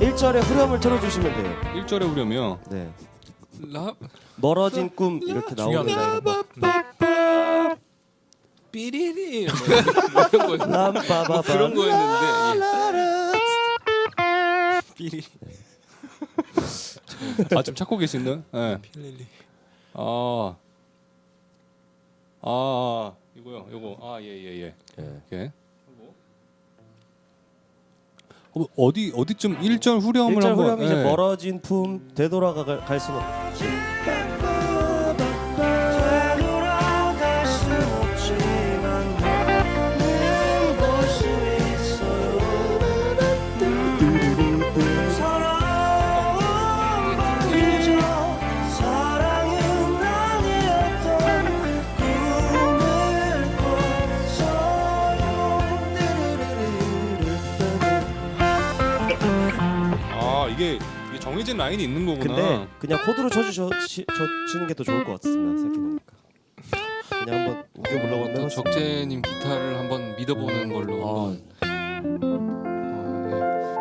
1절의 후렴을 틀어주시면 돼요. 1절에 후렴이요. 네. 라 멀어진 꿈 이렇게 이런 거. 삐리리 뭐 람빠바바 그런 거였는데 삐리 아, 좀 찾고 계시는? 예. 필릴리 아. 아, 이거요. 이거. 아, 예, 예, 예. 예. 예. 어, 어디 어디쯤 1절 후렴을 1절 한번 후렴이 이제 예. 멀어진 품 되돌아가 갈- 갈 수는 없지. 이게, 이게 정해진 라인이 있는 거구나. 근데 그냥 코드로 쳐주시는 게 더 좋을 것 같습니다. 생각해보니까. 그냥 한번 웃겨보려고 한번 또 해봤습니다. 적재님 기타를 한번 믿어보는 걸로 한번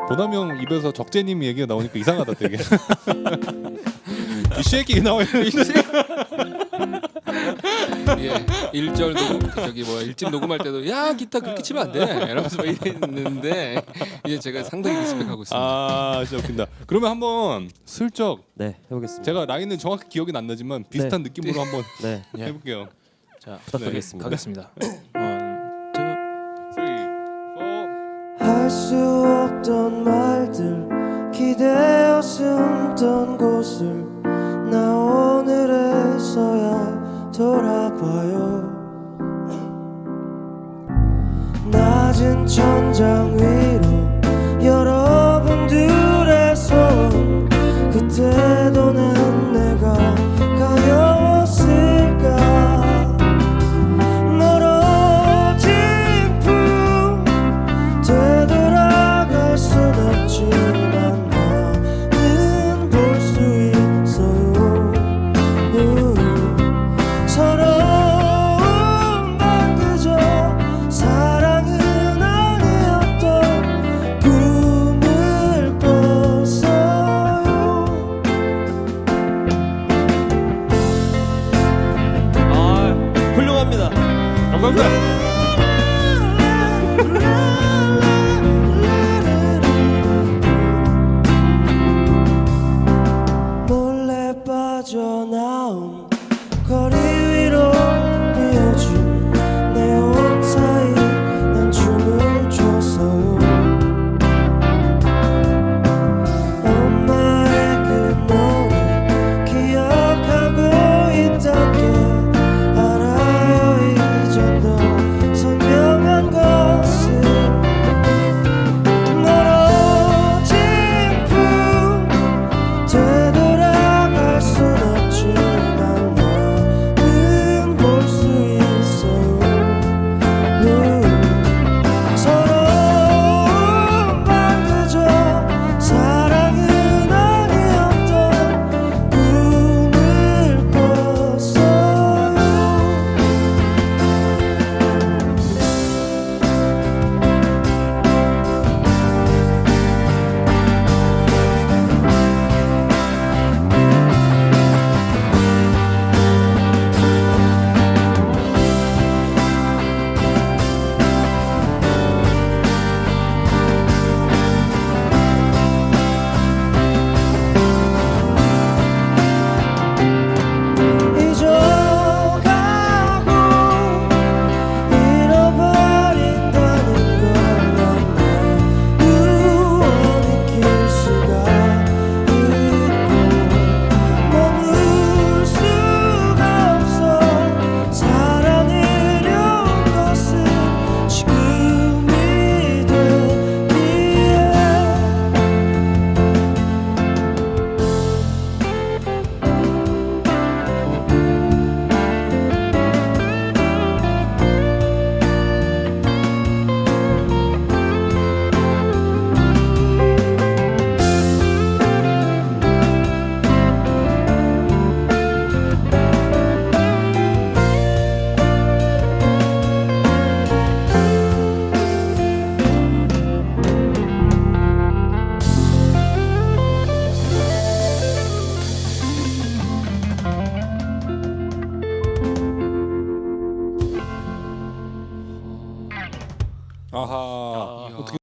보남 형 입에서 적재님 얘기가 나오니까 이상하다 되게. 이 쉐기 나와요. 이 쉐기. 예, 1절 녹음 저기 뭐야 1집 녹음할 때도 야 기타 그렇게 치면 안 돼. 이러면서 막 이랬는데 이제 제가 상당히 리스펙하고 있습니다. 아, 진짜 웃긴다. 그러면 한번 슬쩍 네, 해보겠습니다. 제가 라인은 정확히 기억이 안 나지만 비슷한 느낌으로 한번 네, 예. 해볼게요. 자, 부탁드리겠습니다. 가겠습니다. 원, 투. 3, 4. 할 수 없던 말들 기대어 숨던 곳을 나 오늘에서야 돌아 봐요. 낮은 천장 위 훌륭합니다. 감사합니다.